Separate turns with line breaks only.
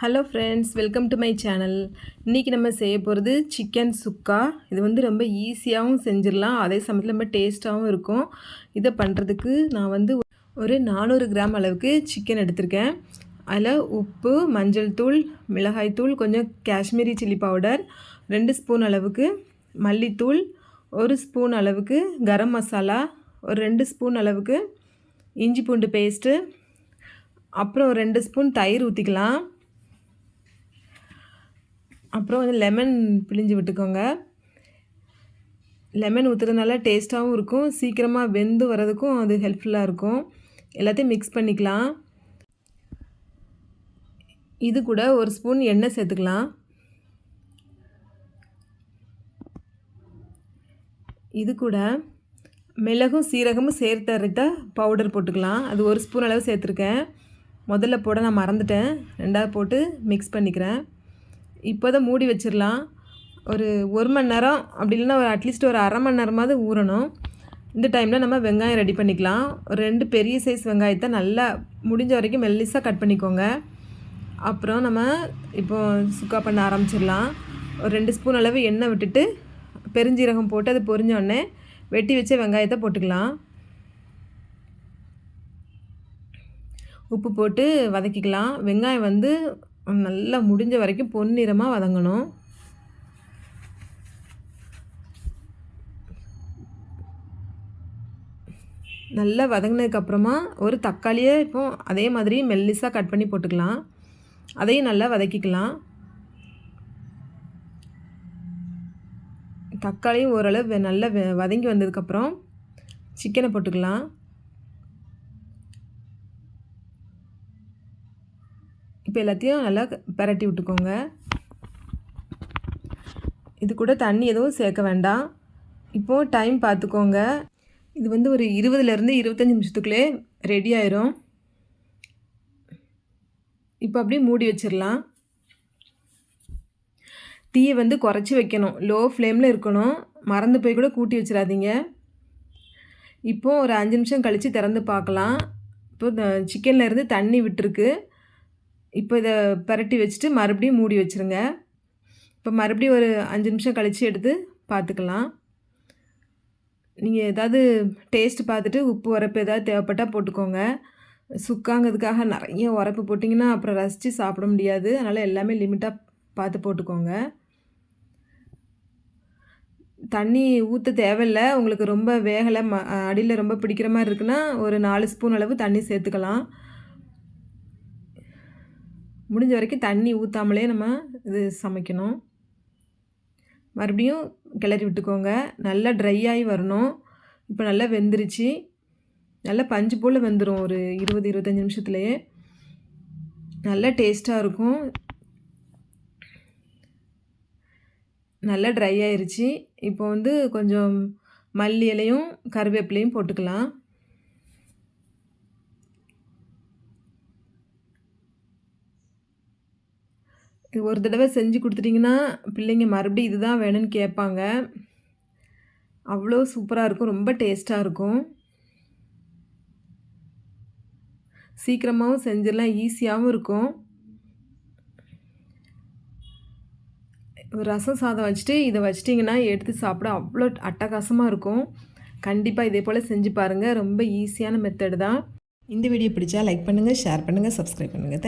Hello friends welcome to my channel இன்றைக்கி நம்ம செய்ய போகிறது சிக்கன் சுக்கா. இது வந்து ரொம்ப ஈஸியாகவும் செஞ்சிடலாம். அதே சமயத்தில் ரொம்ப டேஸ்ட்டாகவும் இருக்கும். இதை பண்ணுறதுக்கு நான் வந்து ஒரு நானூறு கிராம் அளவுக்கு சிக்கன் எடுத்திருக்கேன். அதில் உப்பு மஞ்சள் தூள் மிளகாய் தூள் கொஞ்சம் காஷ்மீரி சில்லி பவுடர் ரெண்டு ஸ்பூன் அளவுக்கு மல்லித்தூள் ஒரு ஸ்பூன் அளவுக்கு கரம் மசாலா ஒரு ரெண்டு ஸ்பூன் அளவுக்கு இஞ்சி பூண்டு பேஸ்ட்டு அப்புறம் ரெண்டு ஸ்பூன் தயிர் ஊற்றிக்கலாம் அப்புறம் வந்து லெமன் பிழிஞ்சு விட்டுக்கோங்க. லெமன் ஊற்றுறதுனால டேஸ்ட்டாகவும் இருக்கும். சீக்கிரமாக வெந்து வரதுக்கும் அது ஹெல்ப்ஃபுல்லாக இருக்கும். எல்லாத்தையும் மிக்ஸ் பண்ணிக்கலாம். இது கூட ஒரு ஸ்பூன் எண்ணெய் சேர்த்துக்கலாம். இது கூட மிளகும் சீரகமும் சேர்த்து அரைத்த பவுடர் போட்டுக்கலாம். அது ஒரு ஸ்பூன் அளவு சேர்த்துருக்கேன். முதல்ல போட நான் மறந்துட்டேன். ரெண்டாவது போட்டு மிக்ஸ் பண்ணிக்கிறேன். இப்போ தான் மூடி வச்சிடலாம் ஒரு ஒரு மணி நேரம் அப்படி இல்லைன்னா ஒரு அட்லீஸ்ட் ஒரு அரை மணி நேரமாவது ஊறணும். இந்த டைமில் நம்ம வெங்காயம் ரெடி பண்ணிக்கலாம். ஒரு ரெண்டு பெரிய சைஸ் வெங்காயத்தை நல்லா முடிஞ்ச வரைக்கும் மெல்லிஸாக கட் பண்ணிக்கோங்க. அப்புறம் நம்ம இப்போ சுக்கா பண்ண ஆரம்பிச்சிடலாம் ஒரு ரெண்டு ஸ்பூன் அளவு எண்ணெய் விட்டுட்டு பெருஞ்சீரகம் போட்டு அது பொரிஞ்சோடனே வெட்டி வச்ச வெங்காயத்தை போட்டுக்கலாம். உப்பு போட்டு வதக்கிக்கலாம். வெங்காயம் வந்து நல்லா முடிஞ்ச வரைக்கும் பொன்னிறமாக வதங்கணும். நல்லா வதங்கினதுக்கப்புறமா ஒரு தக்காளியை இப்போ அதே மாதிரி மெல்லிஸாக கட் பண்ணி போட்டுக்கலாம். அதையும் நல்லா வதக்கிக்கலாம். தக்காளியும் ஓரளவு நல்லா வதங்கி வந்ததுக்கப்புறம் சிக்கனை போட்டுக்கலாம். இப்போ எல்லாத்தையும் நல்லா பரட்டி விட்டுக்கோங்க. இது கூட தண்ணி எதுவும் சேர்க்க வேண்டாம். இப்போது டைம் பார்த்துக்கோங்க. இது வந்து ஒரு இருபதுலேருந்து இருபத்தஞ்சி நிமிஷத்துக்குள்ளே ரெடி ஆயிரும். இப்போ அப்படியே மூடி வச்சிடலாம். டீயை வந்து குறைச்சி வைக்கணும். லோ ஃப்ளேமில் இருக்கணும். மறந்து போய் கூட கூட்டி வச்சிடாதீங்க. இப்போது ஒரு அஞ்சு நிமிஷம் கழித்து திறந்து பார்க்கலாம். இப்போ சிக்கன்லேருந்து தண்ணி விட்டுருக்கு. இப்போ இதை பரட்டி வச்சுட்டு மறுபடியும் மூடி வச்சுருங்க. இப்போ மறுபடியும் ஒரு அஞ்சு நிமிஷம் கழித்து எடுத்து பார்த்துக்கலாம். நீங்கள் ஏதாவது டேஸ்ட்டு பார்த்துட்டு உப்பு உரப்பு ஏதாவது தேவைப்பட்டால் போட்டுக்கோங்க. சுக்காங்கிறதுக்காக நிறைய உரப்பு போட்டிங்கன்னா அப்புறம் ரசித்து சாப்பிட முடியாது. அதனால் எல்லாமே லிமிட்டாக பார்த்து போட்டுக்கோங்க. தண்ணி ஊற்ற தேவையில்லை. உங்களுக்கு ரொம்ப வேகலை. ம அடியில் ரொம்ப பிடிக்கிற மாதிரி இருக்குன்னா ஒரு நாலு ஸ்பூன் அளவு தண்ணி சேர்த்துக்கலாம். முடிஞ்ச வரைக்கும் தண்ணி ஊற்றாமலே நம்ம இது சமைக்கணும். மறுபடியும் கிளறி விட்டுக்கோங்க. நல்லா ட்ரை ஆகி வரணும். இப்போ நல்லா வெந்துருச்சு. நல்லா பஞ்சு போல் வெந்துடும் ஒரு இருபது இருபத்தஞ்சி நிமிஷத்துலேயே. நல்லா டேஸ்ட்டாக இருக்கும். நல்லா ட்ரை ஆயிருச்சு. இப்போ வந்து கொஞ்சம் மல்லி இலையும் கருவேப்பிலையும் போட்டுக்கலாம். ஒரு தடவை செஞ்சு கொடுத்துட்டிங்கன்னா பிள்ளைங்க மறுபடியும் இதுதான் வேணும்னு கேட்பாங்க. அவ்வளோ சூப்பராக இருக்கும் ரொம்ப டேஸ்ட்டாக இருக்கும். சீக்கிரமாகவும் செஞ்சிடலாம் ஈஸியாகவும் இருக்கும். ரசம் சாதம் வச்சுட்டு இதை வச்சிட்டிங்கன்னா எடுத்து சாப்பிட அவ்வளோ அட்டகாசமாக இருக்கும். கண்டிப்பாக இதே போல் செஞ்சு பாருங்கள் ரொம்ப ஈஸியான மெத்தடு தான். இந்த வீடியோ பிடிச்சா லைக் பண்ணுங்கள் ஷேர் பண்ணுங்கள் சப்ஸ்கிரைப் பண்ணுங்கள்